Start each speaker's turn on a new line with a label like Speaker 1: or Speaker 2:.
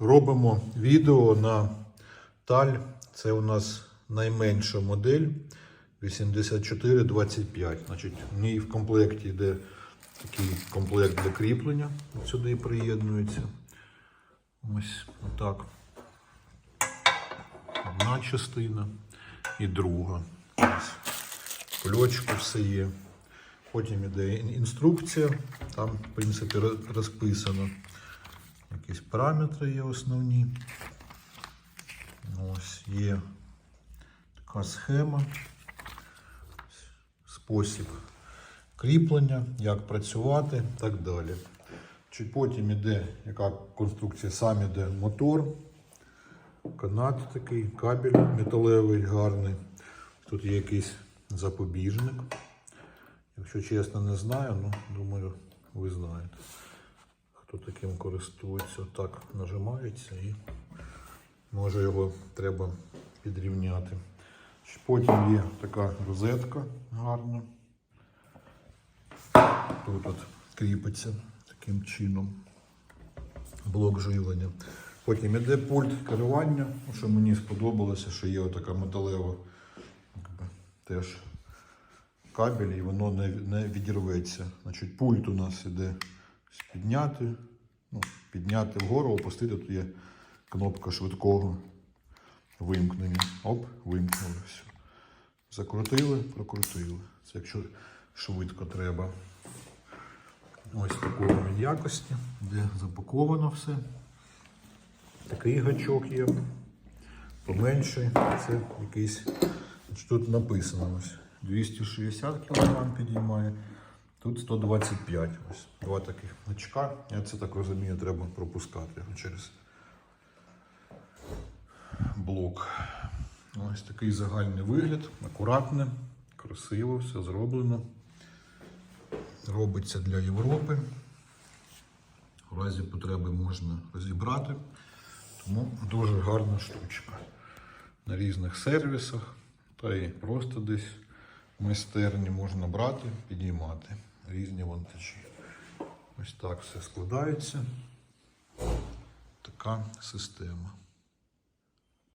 Speaker 1: робимо відео на таль. Це у нас найменша модель 8425. Значить, в ній в комплекті йде такий комплект для кріплення. От Сюди приєднується. Ось отак. Одна частина і друга. Ось. Кульочку все є. Потім іде інструкція. Там, в принципі, розписано. Якісь параметри є основні. Ось є така схема. Спосіб кріплення, як працювати і так далі. Чуть потім іде яка конструкція, сам іде мотор, канат такий, кабель металевий, гарний. Тут є якийсь запобіжник. Якщо чесно, не знаю, ну думаю, ви знаєте. Хто таким користується, так нажимається і може його треба підрівняти. Потім є така розетка гарна. Тут от кріпиться таким чином блок живлення. Потім іде пульт керування, що мені сподобалося, що є така металева теж кабель і воно не, не відірветься. Значить, пульт у нас іде підняти, ну, підняти вгору, опустити. Тут є кнопка швидкого вимкнення. Оп, вимкнули. Все. Закрутили, прокрутили. Це якщо швидко треба. Ось такої він якості, де запаковано все. Такий гачок є. Поменший. Це якийсь. Тут написано ось 260 кг підіймає. Тут 125. Ось два таких гачка. Я це так розумію, треба пропускати через блок. Ось такий загальний вигляд, акуратне, красиво, все зроблено. Робиться для Європи. В разі потреби можна розібрати. Тому дуже гарна штучка. На різних сервісах та і просто десь в майстерні можна брати, підіймати різні вантажі. Ось так все складається. Така система.